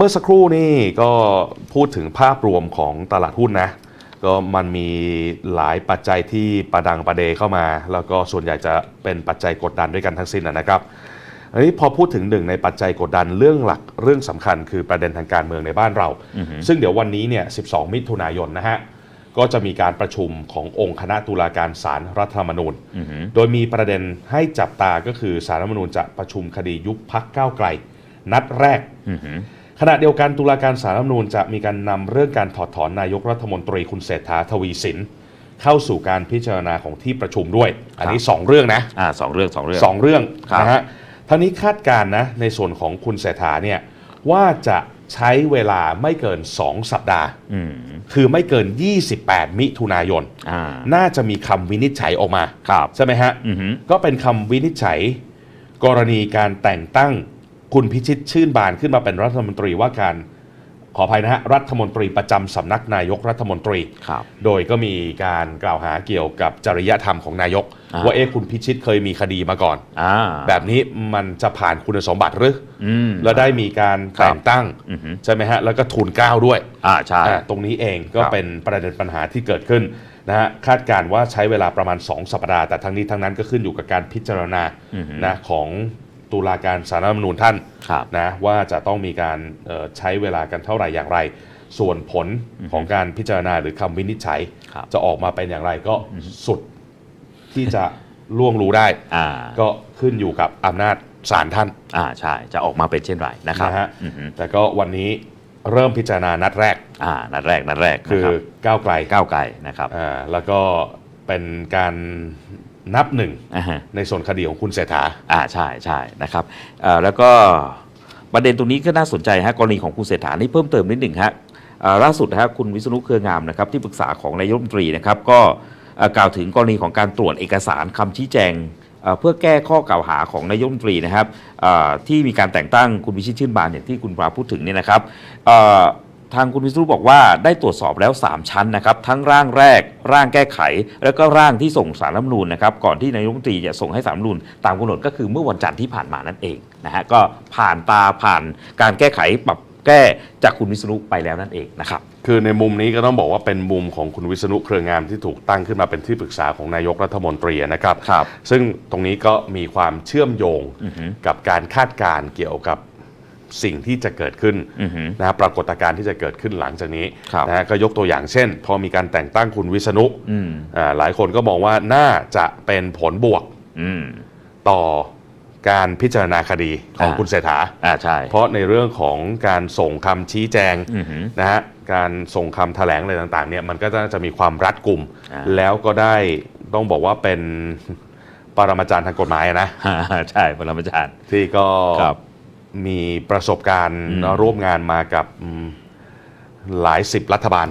เมื่อสักครู่นี่ก็พูดถึงภาพรวมของตลาดหุ้นนะ ก็มันมีหลายปัจจัยที่ประดังประเดเข้ามา แล้วก็ส่วนใหญ่จะเป็นปัจจัยกดดันด้วยกันทั้งสิ้นนะนะครับอันนี้พอพูดถึงหนึ่งในปัจจัยกดดันเรื่องหลักเรื่องสำคัญคือประเด็นทางการเมืองในบ้านเรา ซึ่งเดี๋ยววันนี้เนี่ย 12 มิถุนายนนะฮะ ก็จะมีการประชุมขององค์คณะตุลาการศาลรรัฐธรรมนูญ โดยมีประเด็นให้จับตาก็คือสารรัฐธรรมนูญจะประชุมคดียุบพักก้าวไกล นัดแรก ขณะเดียวกันตุลาการสารรัฐธรรมนูญจะมีการนำเรื่องการถอดถอนนายกรัฐมนตรีคุณเศรษฐาทวีสินเข้าสู่การพิจารณาของที่ประชุมด้วย อันนี้ 2 เรื่องนะอ่าสองเรื่องสองเรื่องสองเรื่องครับนะฮะท่างนี้คาดการณ์นะในส่วนของคุณเศรษฐาเนี่ยว่าจะใช้เวลาไม่เกิน 2 สัปดาห์อืมคือไม่เกิน 28 มิถุนายนอ่าน่าจะมีคำวินิจฉัยออกมาครับใช่ไหมฮะอือหือก็เป็นคำวินิจฉัย กรณีการแต่งตั้ง คุณพิชิตชื่นบานขึ้นมาเป็นรัฐมนตรีว่าการขออภัยนะฮะรัฐมนตรีประจำสำนักนายกรัฐมนตรีครับโดยก็มีการกล่าวหาเกี่ยวกับจริยธรรมของนายกอ่าว่าเอ๊ะคุณพิชิตเคยมีคดีมาก่อนอ่าแบบนี้มันจะผ่านคุณสมบัติหรืออืมแล้วได้มีการครับแต่งตั้งอือหือใช่ไหมฮะแล้วก็ทุนเกล้าด้วยอ่าใช่อ่าตรงนี้เองก็ครับเป็นประเด็นปัญหาที่เกิดขึ้นนะฮะคาดการณ์ว่าใช้เวลาประมาณ 2 สัปดาห์แต่ทั้งนี้ทั้งนั้นก็ขึ้นอยู่กับการพิจารณาอือหือนะของ ตุลาการสารรัฐธรรมนูญท่านครับนะว่าจะต้องมีการเอ่อใช้เวลากันเท่าไหร่อย่างไร ส่วนผลของการพิจารณาหรือคำวินิจฉัยครับจะออกมาเป็นอย่างไรก็สุดที่จะล่วงรู้ได้อ่าก็ขึ้นอยู่กับอำนาจศาลท่าน อ่าใช่ จะออกมาเป็นเช่นไรนะครับนะฮะอือหือแต่ก็วันนี้เริ่มพิจารณานัดแรก อ่า นัดแรก นัดแรก คือนะครับก้าวไกล ก้าวไกลนะครับ อ่า แล้วก็เป็นการ นับหนึ่งอ่าฮะ ในส่วนคดีของคุณเศรษฐา อ่าใช่ใช่นะครับเอ่อแล้วก็ประเด็นตรงนี้ก็น่าสนใจฮะกรณีของคุณเศรษฐานี่เพิ่มเติมนิดหนึ่งฮะเอ่อล่าสุดนะฮะคุณวิษณุเครืองามนะครับที่ปรึกษาของนายกรัฐมนตรีนะครับก็เอ่อกล่าวถึงกรณีของการตรวจเอกสารคำชี้แจงเอ่อเพื่อแก้ข้อกล่าวหาของนายกรัฐมนตรีนะครับเอ่อที่มีการแต่งตั้งคุณวิชิตชื่นบานอย่างที่คุณปราพูดถึงเนี่ยนะครับเอ่อ ทางคุณวิษณุบอกว่าได้ตรวจสอบแล้ว 3 ชั้นนะครับ ทั้งร่างแรก ร่างแก้ไข แล้วก็ร่างที่ส่งสารรัฐธรรมนูญนะครับ ก่อนที่นายกรัฐมนตรีจะส่งให้สารรัฐธรรมนูญตามกำหนดก็คือเมื่อวันจันทร์ที่ผ่านมานั่นเองนะฮะก็ผ่านตาผ่านการแก้ไขปรับแก้จากคุณวิษณุไปแล้วนั่นเองนะครับ คือในมุมนี้ก็ต้องบอกว่าเป็นมุมของคุณวิษณุเครืองามที่ถูกตั้งขึ้นมาเป็นที่ปรึกษาของนายกรัฐมนตรีนะครับครับ ซึ่งตรงนี้ก็มีความเชื่อมโยงอือฮึกับการคาดการณ์เกี่ยวกับ สิ่งที่จะเกิดขึ้นอือฮึนะฮะปรากฏการณ์ที่จะเกิดขึ้นหลังจากนี้ครับนะฮะก็ยกตัวอย่างเช่น พอมีการแต่งตั้งคุณวิษณุอืมอ่าหลายคนก็มองว่าน่าจะเป็นผลบวกอืมต่อการพิจารณาคดีของอ่าคุณเศรษฐาอ่าใช่เพราะในเรื่องของการส่งคำชี้แจงอือฮึนะฮะการส่งคำแถลงอะไรต่างๆเนี่ยมันก็น่าจะมีความรัดกุมอ่าแล้วก็ได้ต้องบอกว่าเป็นปรมาจารย์ทางกฎหมายนะ ใช่ ปรมาจารย์ที่ก็ครับ มีประสบการณ์อืมเนอะร่วมงานมากับอืมหลายสิบรัฐบาล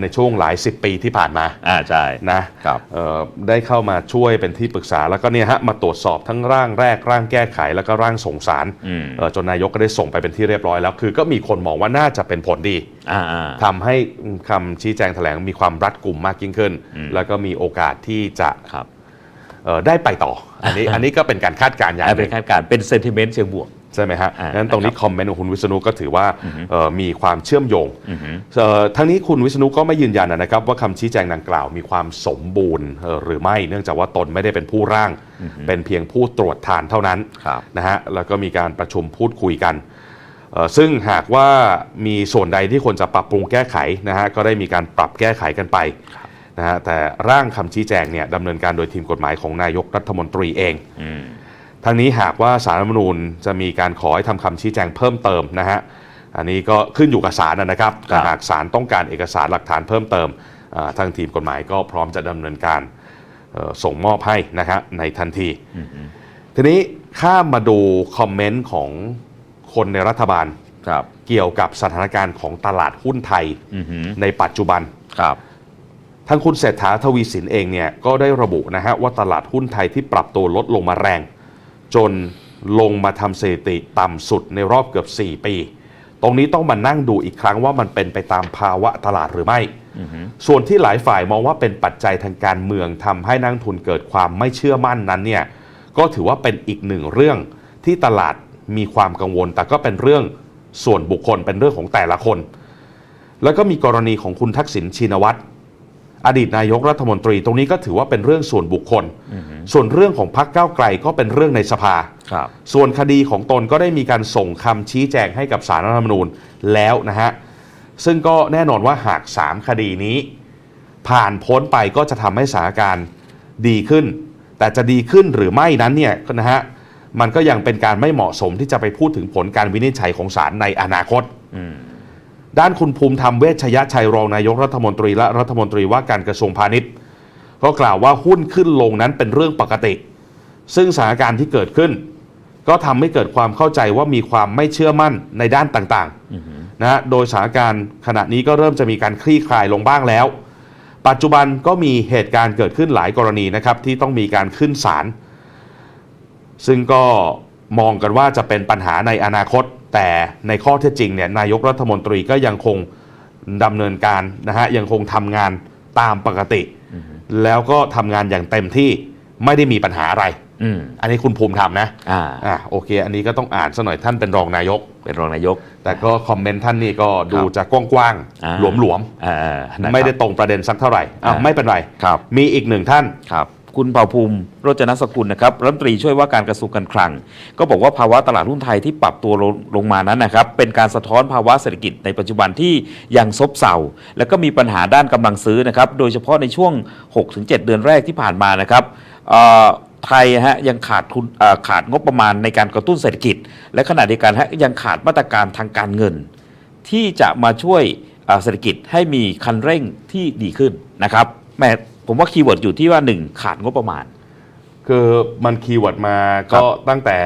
ในช่วงหลายสิบปีที่ผ่านมาอ่าใช่นะครับเอ่อได้เข้ามาช่วยเป็นที่ปรึกษาแล้วก็เนี่ยฮะมาตรวจสอบทั้งร่างแรกร่างแก้ไข แล้วก็ร่างส่งสารอืมเอ่อจนนายกก็ได้ส่งไปเป็นที่เรียบร้อยแล้ว คือก็มีคนมองว่าน่าจะเป็นผลดีอ่าอ่าทำให้คำชี้แจงแถลงมีความรัดกุมมากยิ่งขึ้นอืมแล้วก็มีโอกาสที่จะครับเอ่อได้ไปต่อ อันนี้อันนี้ก็เป็นการคาดการณ์อย่างหเป็นึ่นงคาดการณ์เป็นเซนติเมนต์เชิงบวก ใช่ไหมฮะอ่างั้นตรงนี้นะครับคอมเมนต์ของคุณวิษณุก็ถือว่าเอ่อมีความเชื่อมโยงอือฮึเอ่อทั้งนี้คุณวิษณุก็ไม่ยืนยันนะครับว่าคำชี้แจงดังกล่าวมีความสมบูรณ์เอ่อหรือไม่เนื่องจากว่าตนไม่ได้เป็นผู้ร่าง เป็นเพียงผู้ตรวจทานเท่านั้นครับนะฮะแล้วก็มีการประชุมพูดคุยกันเอ่อซึ่งหากว่ามีส่วนใดที่ควรจะปรับปรุงแก้ไขนะฮะก็ได้มีการปรับแก้ไขกันไปนะฮะแต่ร่างคำชี้แจงเนี่ยดำเนินการโดยทีมกฎหมายของนายกรัฐมนตรีเองอืม ทั้งนี้หากว่าสารรัฐธรรมนูญจะมีการขอให้ทำคำชี้แจงเพิ่มเติมนะฮะอันนี้ก็ขึ้นอยู่กับศาลนะครับแต่หากศาลต้องการเอกสารหลักฐานเพิ่มเติมอ่าทางทีมกฎหมายก็พร้อมจะดำเนินการเอ่อส่งมอบให้นะฮะในทันที ทีนี้ข้ามมาดูคอมเมนต์ของคนในรัฐบาลครับเกี่ยวกับสถานการณ์ของตลาดหุ้นไทยอือฮึในปัจจุบันครับทางคุณเศรษฐาทวีสินเองเนี่ยก็ได้ระบุนะฮะว่าตลาดหุ้นไทยที่ปรับตัวลดลงมาแรง จนลงมาทำสถิติต่ำสุดในรอบเกือบ 4 ปี ตรงนี้ต้องมานั่งดูอีกครั้งว่ามันเป็นไปตามภาวะตลาดหรือไม่ ส่วนที่หลายฝ่ายมองว่าเป็นปัจจัยทางการเมืองทำให้นักลงทุนเกิดความไม่เชื่อมั่นนั้นเนี่ยก็ถือว่าเป็นอีกหนึ่งเรื่องที่ตลาดมีความกังวล แต่ก็เป็นเรื่องส่วนบุคคลเป็นเรื่องของแต่ละคน แล้วก็มีกรณีของคุณทักษิณชินวัตร อดีตนายกรัฐมนตรี ตรงนี้ก็ถือว่าเป็นเรื่องส่วนบุคคล ส่วนเรื่องของพรรคก้าวไกลก็เป็นเรื่องในสภา ครับ ส่วนคดีของตนก็ได้มีการส่งคำชี้แจงให้กับสารรัฐธรรมนูญแล้วนะฮะ ซึ่งก็แน่นอนว่าหาก 3 คดีนี้ ผ่านพ้นไปก็จะทำให้สถานการณ์ดีขึ้น แต่จะดีขึ้นหรือไม่นั้นเนี่ยนะฮะมันก็ยังเป็นการไม่เหมาะสมที่จะไปพูดถึงผลการวินิจฉัยของศาลในอนาคต อืม ด้านคุณภูมิธรรมเวชยชัยรองนายกรัฐมนตรีและรัฐมนตรีว่าการกระทรวงพาณิชย์ ก็กล่าวว่าหุ้นขึ้นลงนั้นเป็นเรื่องปกติ ซึ่งสถานการณ์ที่เกิดขึ้น ก็ทำให้เกิดความเข้าใจว่ามีความไม่เชื่อมั่นในด้านต่างๆนะฮะโดยสถานการณ์ขณะนี้ก็เริ่มจะมีการคลี่คลายลงบ้างแล้ว ปัจจุบันก็มีเหตุการณ์เกิดขึ้นหลายกรณีนะครับที่ต้องมีการขึ้นศาลซึ่งก็มองกันว่าจะเป็นปัญหาในอนาคต แต่ในข้อเท็จจริงเนี่ยนายกรัฐมนตรีก็ยังคงดำเนินการนะฮะยังคงทำงานตามปกติ แล้วก็ทำงานอย่างเต็มที่ไม่ได้มีปัญหาอะไรอืมอันนี้คุณภูมิทำนะอ่าอะโอเค อันนี้ก็ต้องอ่านซะหน่อยท่านเป็นรองนายก เป็นรองนายก แต่ก็คอมเมนต์ท่านนี่ก็ดูครับจะกว้างอ่าๆหลวมอ่าอ่านะครับๆไม่ได้ตรงประเด็นสักเท่าไหร่อะอ่าไม่เป็นไรครับมีอีกหนึ่งท่าน คุณเผ่าภูมิโรจนสกุลนะครับรัฐมนตรีช่วยว่าการกระทรวงการคลัง ก็บอกว่าภาวะตลาดหุ้นไทยที่ปรับตัวลงลงมานั้นนะครับเป็นการสะท้อนภาวะเศรษฐกิจในปัจจุบันที่ยังซบเซาแล้วก็มีปัญหาด้านกำลังซื้อนะครับโดยเฉพาะในช่วง 6-7 เดือนแรกที่ผ่านมานะครับไทยฮะยังขาดทุนขาดงบประมาณในการกระตุ้นเศรษฐกิจ และขณะเดียวกันฮะยังขาดมาตรการทางการเงิน ที่จะมาช่วยเศรษฐกิจให้มีคันเร่งที่ดีขึ้นนะครับแม่ ผมว่าคีย์เวิร์ดอยู่ที่ว่า1ขาดงบประมาณ คือมันคีย์เวิร์ดมาครัก็บตั้งแต่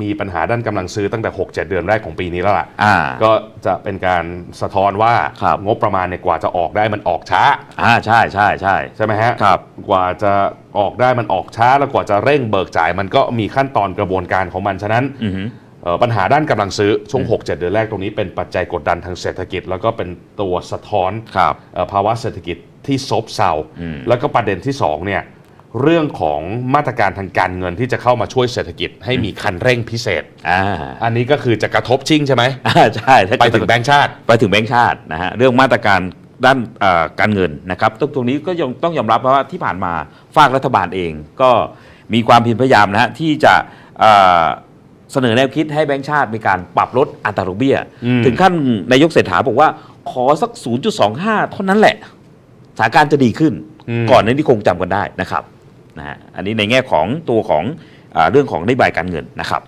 มีปัญหาด้านกำลังซื้อตั้งแต่ 6-7 เดือนแรกของปีนี้แล้วล่ะ อ่า ก็จะเป็นการสะท้อนว่าครับ งบประมาณเนี่ยกว่าจะออกได้มันออกช้า อ่าใช่ใช่ใช่ ใช่ไหมฮะครับกว่าจะออกได้มันออกช้าแล้วกว่าจะเร่งเบิกจ่าย มันก็มีขั้นตอนกระบวนการของมัน ฉะนั้นอือฮึ เอ่อปัญหาด้านกำลังซื้อช่วง 6-7 เดือนแรกตรงนี้เป็นปัจจัยกดดันทางเศรษฐกิจ แล้วก็เป็นตัวสะท้อนครับ เอ่อภาวะเศรษฐกิจ ที่ซบเซาอืมแล้วก็ประเด็นที่สองเนี่ยเรื่องของมาตรการทางการเงินที่จะเข้ามาช่วยเศรษฐกิจให้มีคันเร่งพิเศษอ่าอันนี้ก็คือจะกระทบชิงใช่ไหมอ่าใช่ถ้าไปถึงแบงก์ชาติ ไปถึงแบงก์ชาตินะฮะเรื่องมาตรการด้านเอ่อการเงินนะครับตรงตรงนี้ก็ยังต้องยอมรับว่าที่ผ่านมาฝากรัฐบาลเองก็มีความเพียรพยายามนะฮะที่จะเอ่อเสนอแนวคิดให้แบงก์ชาติมีการปรับลดอัตราดอกเบี้ยอืมถึงขั้นนายกเศรษฐาบอกว่าขอสัก 0.25 เท่านั้นแหละ สถานการณ์จะดีขึ้นก่อนนั้นที่คงจำกันได้นะครับนะฮะอันนี้ในแง่ของตัวของอาเรื่องของนโยบายการเงินนะครับ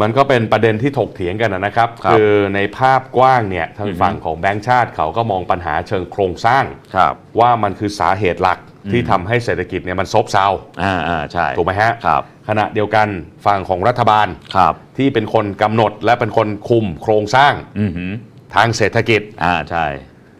มันก็เป็นประเด็นที่ถกเถียงกันนะครับครับ อในภาพกว้างเนี่ยทางอือฮึฝั่งของแบงก์ชาติเขาก็มองปัญหาเชิงโครงสร้าง ครับ ว่ามันคือสาเหตุหลักที่อืมทำให้เศรษฐกิจเนี่ยมันซบเซาอ่าอ่าใช่ถูกไหมฮะครับขณะเดียวกันฝั่งของรัฐบาลครับ ที่เป็นคนกำหนดและเป็นคนคุมโครงสร้างอือหือทางเศรษฐกิจ อ่าใช่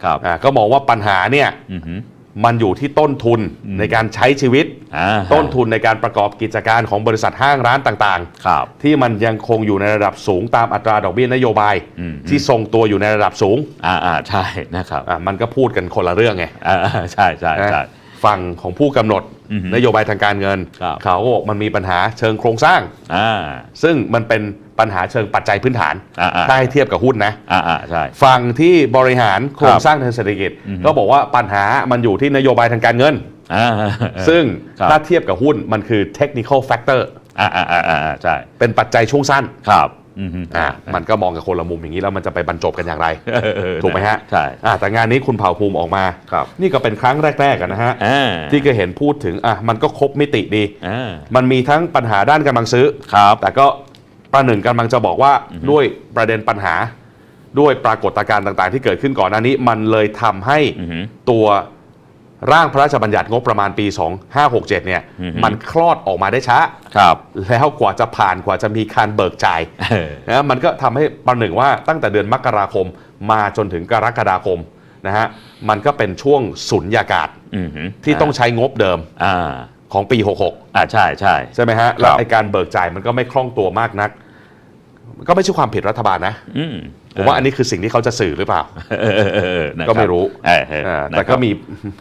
ครับอ่าก็มองว่าปัญหาเนี่ยอือหือ มันอยู่ที่ต้นทุนอืม ในการใช้ชีวิต อ่าต้นทุนในการประกอบกิจการของบริษัทห้างร้านต่างครับ ๆ ที่มันยังคงอยู่ในระดับสูงตามอัตราดอกเบี้ยนโยบาย อืม ที่ทรงตัวอยู่ในระดับสูงอ่าอ่าใช่นะครับอะมันก็พูดกันคนละเรื่องไงอ่าอ่าใช่ใช่ใช่ นะฝั่งของผู้กำหนดอือฮึนโยบายทางการเงิน ครับ เขาก็บอกมันมีปัญหาเชิงโครงสร้าง อ่าซึ่งมันเป็น ปัญหาเชิงปัจจัยพื้นฐานอ่าอ่าถ้าให้เทียบกับหุ้นนะอ่าอ่าใช่ฝั่งที่บริหารโครงสร้างทางเศรษฐกิจอือฮึก็บอกว่าปัญหามันอยู่ที่นโยบายทางการเงินอ่าซึ่งครับถ้าเทียบกับหุ้นมันคือ technical factor อ่าอ่าอ่าอ่าใช่เป็นปัจจัยช่วงสั้นครับอือหืออะมันก็มองกับคนละมุมอย่างนี้แล้วมันจะไปบรรจบกันอย่างไรเออเออถูกไหมฮะใช่อะแต่งานนี้คุณเผ่าภูมิออกมาครับนี่ก็เป็นครั้งแรกๆกันนะฮะอ่าที่ก็เห็นพูดถึงอะมันก็ครบมิติดีอ่ามันมีทั้งปัญหาด้านกำลังซื้อครับแต่ก็ ประหนึ่งกำลังจะบอกว่าด้วยประเด็นปัญหาด้วยปรากฏการณ์ต่างๆ ที่เกิดขึ้นก่อนหน้านี้ มันเลยทำให้อือหือตัวร่างพระราชบัญญัติงบประมาณปี 2567 เนี่ยอือฮึมันคลอดออกมาได้ช้า ครับ แล้วกว่าจะผ่านกว่าจะมีการเบิกจ่ายเออ นะมันก็ทำให้ประหนึ่งว่าตั้งแต่เดือนมกราคมมาจนถึงกรกฎาคมนะฮะมันก็เป็นช่วงสุญญากาศอือหือที่ต้องใช้งบเดิม อ่า ของปี 66 อ่าใช่ใช่ ใช่ไหมฮะ แล้วไอการเบิกจ่ายมันก็ไม่คล่องตัวมากนัก ก็ไม่ใช่ความผิดรัฐบาลนะ อืมผมว่าอันนี้คือสิ่งที่เขาจะสื่อหรือเปล่าเออเออเออเออนะครับก็ไม่รู้เออเอออ่านะครับแต่ก็มี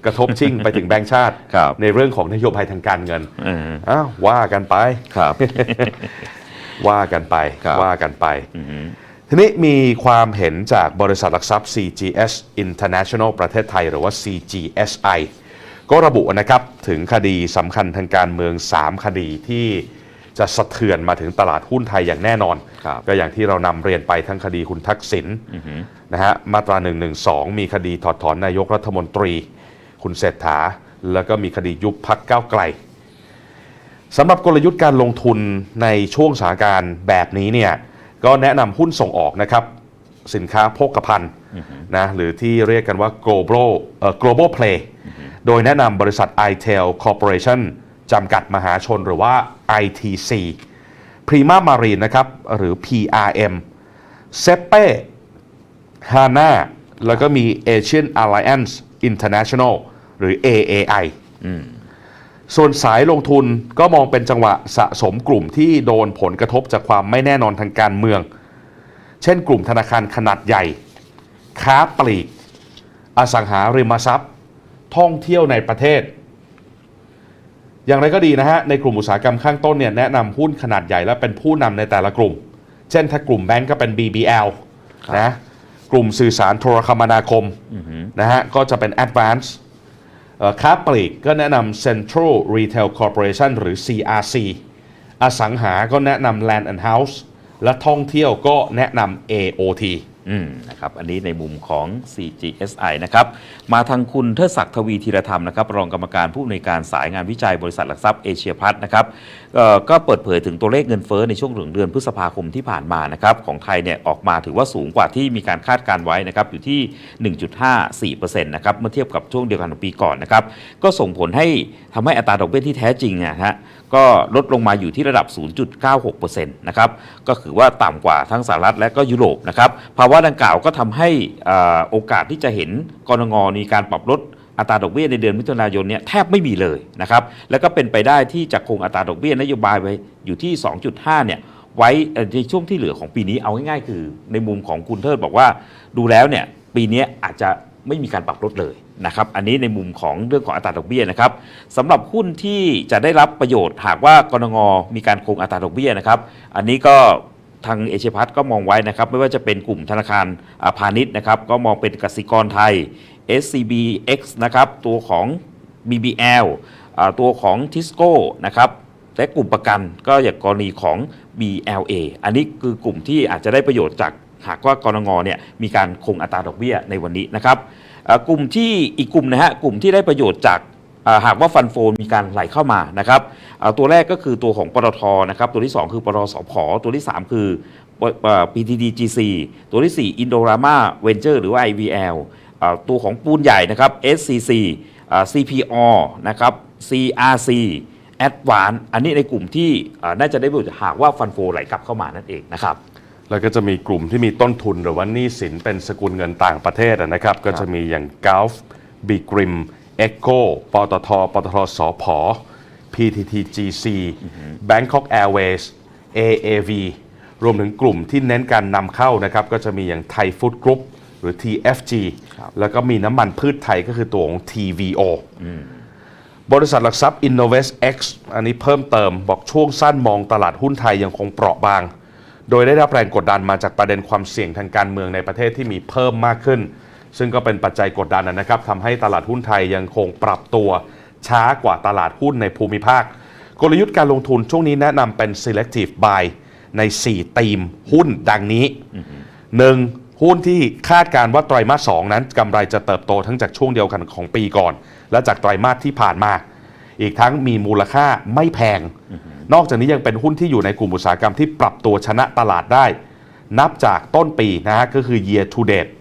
กระทบชิ่งไปถึงแบงก์ชาติครับในเรื่องของนโยบายทางการเงินเอออ้าวว่ากันไปครับ ว่ากันไปครับว่ากันไปอือหือทีนี้มีความเห็นจากบริษัทหลักทรัพย์ CGS International ประเทศไทย หรือว่า CGSI ก็ระบุนะครับถึงคดีสำคัญทางการเมือง 3 คดีที่จะสะเทือนมาถึงตลาดหุ้นไทยอย่างแน่นอน ครับก็อย่างที่เรานำเรียนไปทั้งคดีคุณทักษิณนะฮะมาตรา112มีคดีถอดถอนนายกรัฐมนตรี คุณเศรษฐา แล้วก็มีคดียุบพักก้าวไกลสำหรับกลยุทธ์การลงทุนในช่วงสถานการณ์แบบนี้เนี่ยก็แนะนำหุ้นส่งออกนะครับ สินค้าโภคภัณฑ์นะหรือที่เรียกกันว่า global เอ่อ global play โดยแนะนำบริษัท iTel Corporation จำกัดมหาชนหรือว่า ITC Prima Marine นะครับหรือ PRM s e p e HANA แล้วก็มี Asian Alliance International หรือ AAI ส่วนสายลงทุนก็มองเป็นจังหวะสะสมกลุ่มที่โดนผลกระทบจากความไม่แน่นอนทางการเมือง เช่นกลุ่มธนาคารขนาดใหญ่ ค้าปลีก อสังหาริมทรัพย์ ท่องเที่ยวในประเทศ อย่างไรก็ดีนะฮะ ในกลุ่มอุตสาหกรรมข้างต้นเนี่ยแนะนำหุ้นขนาดใหญ่และเป็นผู้นำในแต่ละกลุ่ม เช่นถ้ากลุ่มแบงก์ก็เป็น BBL นะกลุ่มสื่อสารโทรคมนาคมนะฮะก็จะเป็น Advance เอ่อค้าปลีกก็แนะนำ Central Retail Corporation หรือ CRC อสังหาก็แนะนำ Land and House และท่องเที่ยวก็แนะนำ AOT อืมนะครับอันนี้ในมุมของ CGSI นะครับมาทางคุณเทิดศักดิ์ทวีธีรธรรมนะครับรองกรรมการผู้อำนวยการสายงานวิจัยบริษัทหลักทรัพย์เอเชียพัฒนะครับ ก็เปิดเผยถึงตัวเลขเงินเฟ้อในช่วงเดือนพฤษภาคมที่ผ่านมานะครับของไทยเนี่ยออกมาถือว่าสูงกว่าที่มีการคาดการไว้นะครับอยู่ที่ 1.54%นะครับเมื่อเทียบกับช่วงเดียวกันของปีก่อนนะครับก็ส่งผลให้ทำให้อัตราดอกเบี้ยที่แท้จริงนะฮะก็ลดลงมาอยู่ที่ระดับ 0.96%นะครับก็คือว่าต่ำกว่าทั้งสหรัฐและก็ยุโรปนะครับภาวะดังกล่าวก็ทำให้อ่าโอกาสที่จะเห็นกรงงมีการปรับลด อัตราดอกเบี้ยในเดือนมิถุนายนเนี่ยแทบไม่มีเลยนะครับแล้วก็เป็นไปได้ที่จะคงอัตราดอกเบี้ยนโยบายไว้อยู่ที่ 2.5 เนี่ยไว้ในช่วงที่เหลือของปีนี้เอาง่ายๆ คือ ในมุมของคุณเทิดบอกว่าดูแล้วเนี่ยปีนี้อาจจะไม่มีการปรับลดเลยนะครับอันนี้ในมุมของเรื่องของอัตราดอกเบี้ยนะครับสำหรับหุ้นที่จะได้รับประโยชน์หากว่ากรงงมีการคงอัตราดอกเบี้ยนะครับ อันนี้ก็ทางเอเชียพัฒก็มองไว้นะครับ ไม่ว่าจะเป็นกลุ่มธนาคารอ่าพาณิชย์นะครับ ก็มองเป็นกสิกรไทย SCBX นะครับตัวของ BBL อตัวของ Tisco นะครับและกลุ่มประกันก็อย่างกรณีของ BLA อันนี้คือกลุ่มที่อาจจะได้ประโยชน์จากหากว่ากรงงเนี่ยมีการคงอัตราดอกเบี้ยในวันนี้นะครับกลุ่มที่อีกกลุ่มนะฮะกลุ่มที่ได้ประโยชน์จากหากว่าฟันโฟนมีการไหลเข้ามานะครับตัวแรกก็คือตัวของปตทนะครับตัวที่ 2 คือปตทสพตัวที่ 3 คือ PTTGC ตัวที่ 4 Indorama Venture หรือว่า IVL ตัวของปูนใหญ่นะครับ SCC อ่า CPO นะครับ CRC แอดวานอันนี้ในกลุ่มที่อ่าน่าจะได้ประโยชน์หากว่าฟันโฟไหลกลับเข้ามานั่นเองนะครับแล้วก็จะมีกลุ่มที่มีต้นทุนหรือว่าหนี้สินเป็นสกุลเงินต่างประเทศอะนะครับ ก็จะมีอย่าง Gulf b g r i m Echo ปตทปตทสพ PTTGC Bangkok Airways AAV รวมถึงกลุ่มที่เน้นการนำเข้านะครับ ก็จะมีอย่างไทยฟู้ดกรุ๊ปห รือ TFG แล้วก็มีน้ำมันพืชไทยก็คือตัวของ TVO บริษัทหลักทรัพย์ Innovest X อันนี้เพิ่มเติมบอกช่วงสั้นมองตลาดหุ้นไทยยังคงเปราะบาง โดยได้รับแรงกดดันมาจากประเด็นความเสี่ยงทางการเมืองในประเทศที่มีเพิ่มมากขึ้น ซึ่งก็เป็นปัจจัยกดดันนะครับทำให้ตลาดหุ้นไทยยังคงปรับตัว ช้ากว่าตลาดหุ้นในภูมิภาค กลยุทธ์การลงทุนช่วงนี้แนะนำเป็น selective buy ใน 4 ธีมหุ้นดังนี้ 1. หุ้นที่คาดการว่าไตรมาส2นั้นกำไรจะเติบโตทั้งจากช่วงเดียวกันของปีก่อน และจากไตรมาสที่ผ่านมา อีกทั้งมีมูลค่าไม่แพง นอกจากนี้ยังเป็นหุ้นที่อยู่ในกลุ่มอุตสาหกรรมที่ปรับตัวชนะตลาดได้ นับจากต้นปีนะฮะก็คือ year to date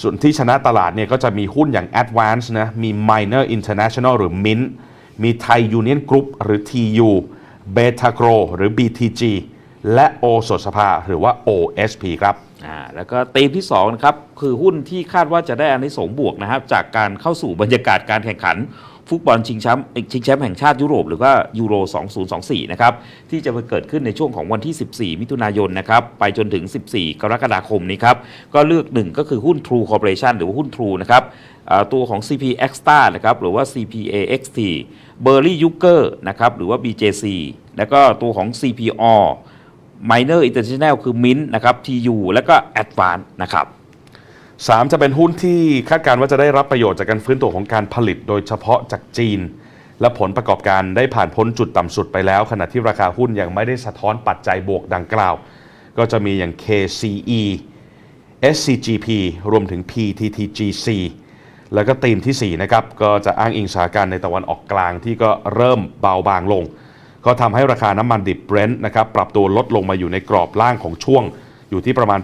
ส่วนที่ชนะตลาดเนี่ยก็จะมีหุ้นอย่าง Advance นะมี Minor International หรือ Mint มีไทย Union Group หรือ TU Beta Grow หรือ BTG และโอสถสภาหรือว่า OSP ครับ อ่าแล้วก็ธีมที่2นะครับคือหุ้นที่คาดว่าจะได้อานิสงส์บวกนะครับจากการเข้าสู่บรรยากาศการแข่งขันฟุตบอลชิงแชมป์ชิงแชมป์แห่งชาติยุโรปหรือว่ายูโร 2024 นะครับ ที่จะเกิดขึ้นในช่วงของวันที่ 14 มิถุนายนนะครับ ไปจนถึง 14 กรกฎาคมนี้ครับ ก็เลือกหนึ่งก็คือหุ้น True Corporation หรือว่าหุ้น True นะครับตัวของ CP Extra นะครับ หรือว่า CPAXT b e r r y y u g e r นะครับ หรือว่า BJC แล้วก็ตัวของ CPO minor international คือ mint นะครับ TU แล้วก็ advance นะครับ สามจะเป็นหุ้นที่คาดการณ์ว่าจะได้รับประโยชน์จากการฟื้นตัวของการผลิตโดยเฉพาะจากจีน และผลประกอบการได้ผ่านพ้นจุดต่ำสุดไปแล้ว ขณะที่ราคาหุ้นยังไม่ได้สะท้อนปัจจัยบวกดังกล่าว ก็จะมีอย่าง KCE SCGP รวมถึง PTTGC แล้วก็ธีมทีสี่4นะครับก็จะอ้างอิงสถานการณ์ในตะวันออกกลางที่ก็เริ่มเบาบางลง ก็ทำให้ราคาน้ำมันดิบเบรนท์นะครับปรับตัวลดลงมาอยู่ในกรอบล่างของช่วง อยู่ที่ประมาณ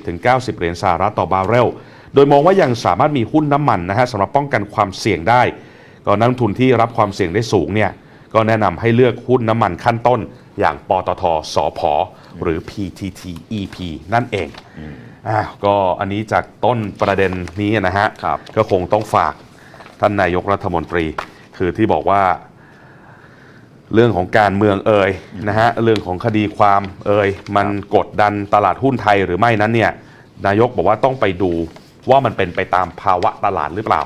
80-90 เหรียญสหรัฐต่อบาร์เรล โดยมองว่ายังสามารถมีหุ้นน้ำมันนะฮะสำหรับป้องกันความเสี่ยงได้ ก็นักลงทุนที่รับความเสี่ยงได้สูงเนี่ยก็แนะนำให้เลือกหุ้นน้ำมันขั้นต้น อย่างปตทสพหรือ PTTEP นั่นเองอ่าก็อันนี้จากต้นประเด็นนี้นะฮะ ครับ ก็คงต้องฝากท่านนายกรัฐมนตรี คือที่บอกว่า เรื่องของการเมืองเอ่ยนะฮะเรื่องของคดีความเอ่ยมันกดดันตลาดหุ้นไทยหรือไม่นั้นเนี่ยนายกบอกว่าต้องไปดูว่ามันเป็นไปตามภาวะตลาดหรือเปล่า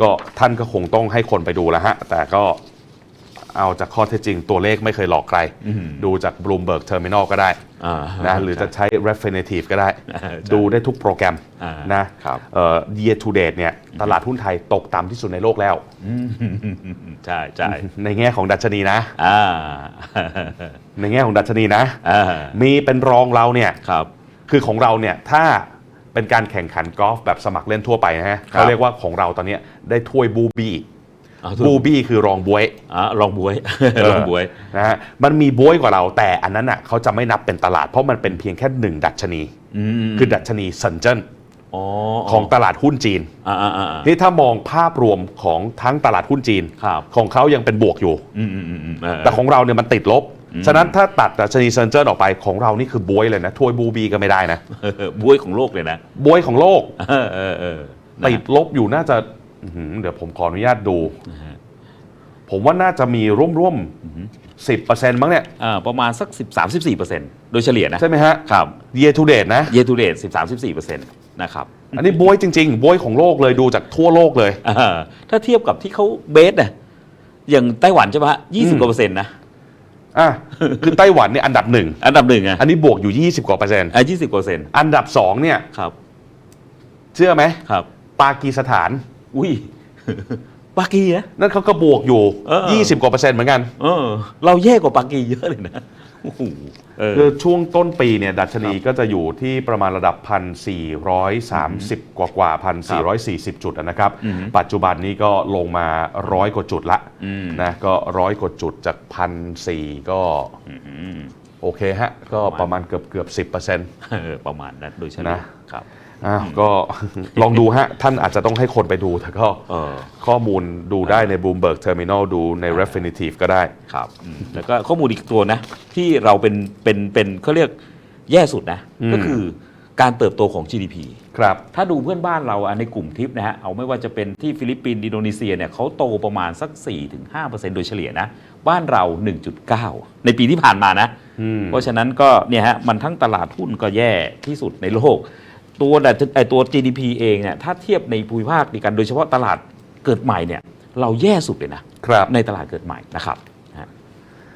ก็ท่านก็คงต้องให้คนไปดูแล้วฮะแต่ก็ เอาจากข้อเท็จจริงตัวเลขไม่เคยหลอกใคร ดูจาก Bloomberg Terminal ก็ได้อ่านะหรือจะใช้ Refinitiv ก็ได้ใช่ดูได้ทุกโปรแกรมอ่านะครับเอ่อ year to date เนี่ยตลาดหุ้นไทยตกต่ำที่สุดในโลกแล้ว ใช่ใช่ในแง่ของดัชนีนะอ่าในแง่ของดัชนีนะอ่ามีเป็นรองเราเนี่ยครับคือของเราเนี่ยถ้าเป็นการแข่งขันกอล์ฟแบบสมัครเล่นทั่วไปนะฮะครับเขาเรียกว่าของเราตอนเนี้ยได้ถ้วยบูบี้เอา บูบี้คือรองบวยอ่าลองบวยลองบวยนะฮะมันมีบวยกว่าเราแต่อันนั้นอะเขาจะไม่นับเป็นตลาด เพราะมันเป็นเพียงแค่หนึ่งดัชนีอืมคือดัชนีซันเจิ้นอ๋อของตลาดหุ้นจีนอ่าอ่าอ่านี่ถ้ามองภาพรวมของทั้งตลาดหุ้นจีนครับของเขายังเป็นบวกอยู่อืมอืมอืมอืมเออแต่ของเราเนี่ยมันติดลบอืมฉะนั้นถ้าตัดดัชนีซันเจิ้นออกไปของเรานี่คือบวยเลยนะถ้วยบูบีก็ไม่ได้นะเออบวยของโลกเลยนะบวยของโลกเออเออเออนะติดลบอยู่น่าจะ อื้อหือเดี๋ยวผมขออนุญาตดูผมว่าน่าจะมีร่วมๆสิบเปอร์เซ็นต์มั้งเนี่ย อ่าประมาณสัก 13 14เปอร์เซ็นต์โดยเฉลี่ยนะ ใช่ไหมฮะ ครับ year to date นะ year to date 13 14เปอร์เซ็นต์นะครับ อันนี้บวยจริง ๆ บวยของโลกเลยดูจากทั่วโลกเลย อ่าถ้าเทียบกับที่เขาเบสน่ะอย่างไต้หวันใช่ไหมฮะ20กว่าเปอร์เซ็นต์นะอะ คือไต้หวันเนี่ยอันดับหนึ่ง อันดับหนึ่งอะอันนี้บวกอยู่ 20 กว่าเปอร์เซ็นต์ อะ20กว่าเปอร์เซ็นต์อันดับสองเนี่ย ครับเชื่อไหม ครับปากีสถาน อุ้ยปากีนะ นั่นเขาก็บวกอยู่เออ20กว่าเปอร์เซ็นต์เหมือนกัน เออ เราแย่กว่าปากีเยอะเลยนะโอ้โหเออ คือช่วงต้นปีเนี่ย ดัชนีก็จะอยู่ที่ประมาณระดับ 1,430 กว่ากว่า 1,440 จุดอะนะครับอือฮึปัจจุบันนี้ก็ลงมาร้อยกว่าจุดละอืม นะก็ร้อยกว่าจุดจากพันสี่ก็อืมโอเคฮะ ก็ประมาณเกือบเกือบสิบเปอร์เซ็นต์ เออประมาณนั้นโดยเฉลี่ยนะครับ อ้าวก็ลองดูฮะ ท่านอาจจะต้องให้คนไปดูแต่ก็เออ ข้อมูลดูได้ใน Bloomberg Terminal ดูใน Refinitiv ก็ได้ ครับอืมแล้วก็ข้อมูลอีกตัวนะ ที่เราเป็นเป็นเป็นเขาเรียกแย่สุดนะ อืม ก็คือการเติบโตของ GDP ครับ ถ้าดูเพื่อนบ้านเราอะในกลุ่มทิปนะฮะ เอาไม่ว่าจะเป็นที่ฟิลิปปินส์อินโดนีเซียเนี่ยเขาโตประมาณสัก 4-5%โดยเฉลี่ยนะ บ้านเรา 1.9 ในปีที่ผ่านมานะ อืม เพราะฉะนั้นก็เนี่ยฮะมันทั้งตลาดหุ้นก็แย่ที่สุดในโลก ตัวดัชไอตัว GDP เองเนี่ยถ้าเทียบในภูมิภาคดีกันโดยเฉพาะตลาดเกิดใหม่เนี่ยเราแย่สุดเลยนะครับ ในตลาดเกิดใหม่นะครับ